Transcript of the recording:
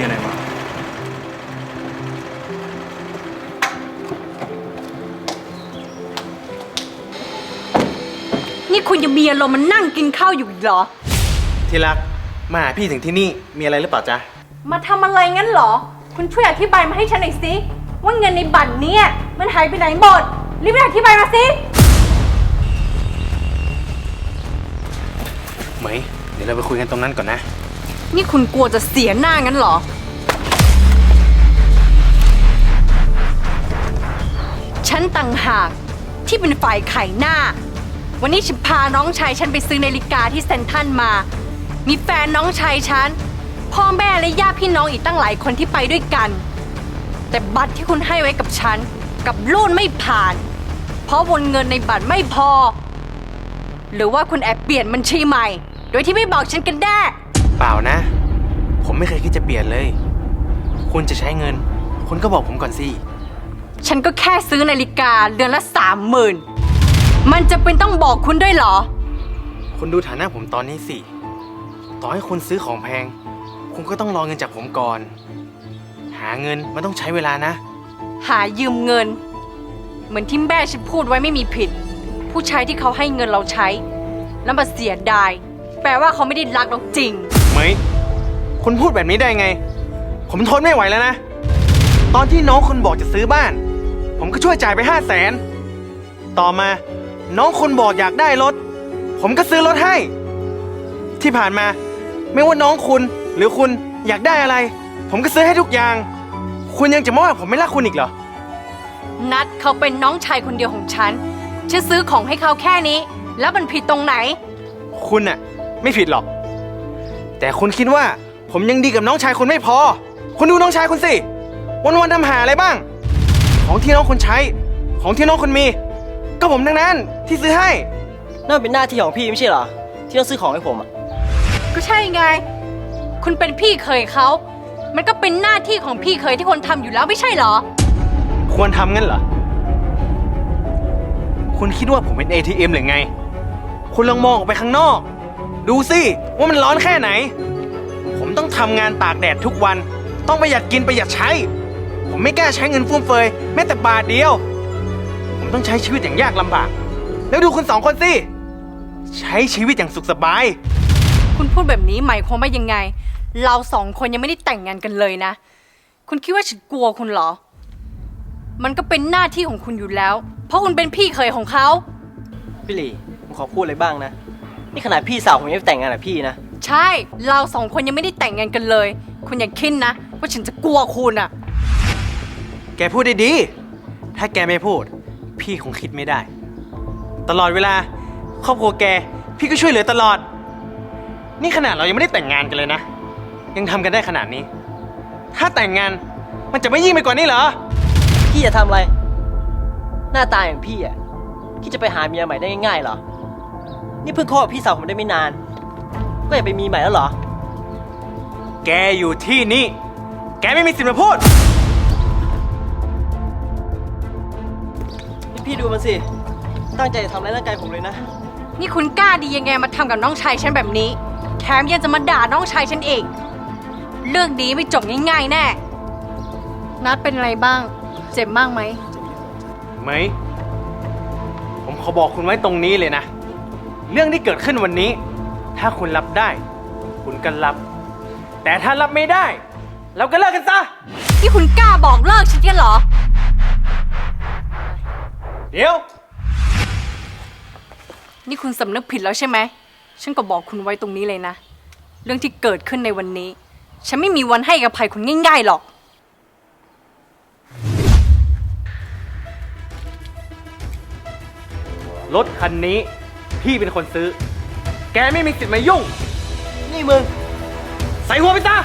มีอะไรวะนี่คุณยังมีอารมณ์มานั่งกินข้าวอยู่อีกเหรอ ที่รัก มาหาพี่ถึงที่นี่มีอะไรหรือเปล่าจ๊ะ มาทำอะไรงั้นเหรอ คุณช่วยอธิบายมาให้ฉันหน่อยสิว่าเงินในบัตรเนี่ยมันหายไปไหนหมดรีบไปอธิบายมาสิ เหมยเดี๋ยวเราไปคุยกันตรงนั้นก่อนนะ นี่คุณกลัวจะเสียหน้างั้นเหรอ ฉันต่างหากที่เป็นฝ่ายไข่หน้า วันนี้ฉันพาน้องชายฉันไปซื้อนาฬิกาที่เซนทรัลมา มีแฟนน้องชายฉัน พ่อแม่และญาติพี่น้องอีกตั้งหลายคนที่ไปด้วยกัน แต่บัตรที่คุณให้ไว้กับฉันกับรูดไม่ผ่าน เพราะวงเงินในบัตรไม่พอ หรือว่าคุณแอบเปลี่ยนบัญชีใหม่ โดยที่ไม่บอกฉันกันแน่ เปล่านะ ผมไม่เคยคิดจะเปลี่ยนเลย คุณจะใช้เงิน คุณก็บอกผมก่อนสิ ฉันก็แค่ซื้อนาฬิกาเดือนละสามหมื่นมันจะเป็นต้องบอกคุณด้วยเหรอ คุณดูฐานะผมตอนนี้สิ ต่อให้คุณซื้อของแพง คุณก็ต้องรอเงินจากผมก่อน หาเงินมันต้องใช้เวลานะ หายืมเงิน เหมือนที่แม่ฉันพูดไว้ไม่มีผิด ผู้ชายที่เขาให้เงินเราใช้ แล้วมาเสียดาย แปลว่าเขาไม่ได้รักเราจริง เหมยคุณพูดแบบนี้ได้ไง ผมทนไม่ไหวแล้วนะ ตอนที่น้องคุณบอกจะซื้อบ้าน ผมก็ช่วยจ่ายไปห้าแสน ต่อมา น้องคุณบอกอยากได้รถ ผมก็ซื้อรถให้ ที่ผ่านมา ไม่ว่าน้องคุณหรือคุณอยากได้อะไร ผมก็ซื้อให้ทุกอย่าง คุณยังจะมาว่าผมไม่รักคุณอีกเหรอ นัดเขาเป็นน้องชายคนเดียวของฉัน ฉันซื้อของให้เขาแค่นี้ แล้วมันผิดตรงไหน คุณน่ะ ไม่ผิดหรอก แต่คุณคิดว่าผมยังดีกับน้องชายคุณไม่พอ คุณดูน้องชายคุณสิวันๆทำหาอะไรบ้าง ของที่น้องคุณใช้ ของที่น้องคุณมี ก็ผมทั้งนั้นที่ซื้อให้ นั่นเป็นหน้าที่ของพี่ไม่ใช่เหรอ ที่ต้องซื้อของให้ผมอะก็ใช่ไง คุณเป็นพี่เคยเขา มันก็เป็นหน้าที่ของพี่เคยที่คนทำอยู่แล้วไม่ใช่เหรอ ควรทำงั้นเหรอ คุณคิดว่าผมเป็น ATM หรือไง คุณลองมองออกไปข้างนอก ดูสิว่ามันร้อนแค่ไหน ผมต้องทำงานตากแดดทุกวัน ต้องประหยัดกินประหยัดใช้ ผมไม่กล้าใช้เงินฟุ่มเฟือยแม้แต่บาทเดียว ผมต้องใช้ชีวิตอย่างยากลำบาก แล้วดูคุณสองคนสิ ใช้ชีวิตอย่างสุขสบาย คุณพูดแบบนี้หมายความว่ายังไง เราสองคนยังไม่ได้แต่งงานกันเลยนะ คุณคิดว่าฉันกลัวคุณเหรอ มันก็เป็นหน้าที่ของคุณอยู่แล้ว เพราะคุณเป็นพี่เคยของเขา พี่หลีผมขอพูดอะไรบ้างนะ นี่ขนาดพี่สาวผมยังไม่แต่งงานกับพี่นะ ใช่ เราสองคนยังไม่ได้แต่งงานกันเลย คุณอย่าคิดนะ ว่าฉันจะกลัวคุณอะแกพูดได้ดี ถ้าแกไม่พูด พี่คงคิดไม่ได้ ตลอดเวลา ครอบครัวแก พี่ก็ช่วยเหลือตลอด นี่ขนาดเรายังไม่ได้แต่งงานกันเลยนะ ยังทำกันได้ขนาดนี้ ถ้าแต่งงานมันจะไม่ยิ่งไปกว่านี้เหรอ พี่จะทำอะไร หน้าตาอย่างพี่อะคิดจะไปหาเมียใหม่ได้ง่ายๆเหรอ นี่เพิ่งคบกับพี่สาวผมได้ไม่นาน ก็อยากไปมีใหม่แล้วเหรอ แกอยู่ที่นี่ แกไม่มีสิทธิ์มาพูด นี่พี่ดูมันสิ ตั้งใจจะทำร้ายร่างกายผมเลยนะ นี่คุณกล้าดียังไงมาทำกับน้องชายฉันแบบนี้ แถมยังจะมาด่าน้องชายฉันอีกเรื่องนี้ไม่จบง่ายๆแน่ นัดเป็นอะไรบ้าง เจ็บมากไหม ไหม ผมขอบอกคุณไว้ตรงนี้เลยนะ เรื่องที่เกิดขึ้นวันนี้ ถ้าคุณรับได้ คุณก็รับ แต่ถ้ารับไม่ได้ เราก็เลิกกันซะ ที่คุณกล้าบอกเลิกฉันกันเหรอ เดี๋ยว นี่คุณสำนึกผิดแล้วใช่ไหม ฉันก็บอกคุณไว้ตรงนี้เลยนะ เรื่องที่เกิดขึ้นในวันนี้ ฉันไม่มีวันให้อภัยคุณง่ายๆหรอก รถคันนี้ พี่เป็นคนซื้อ แกไม่มีสิทธิ์มายุ่ง นี่มึง ใส่หัวไปซะ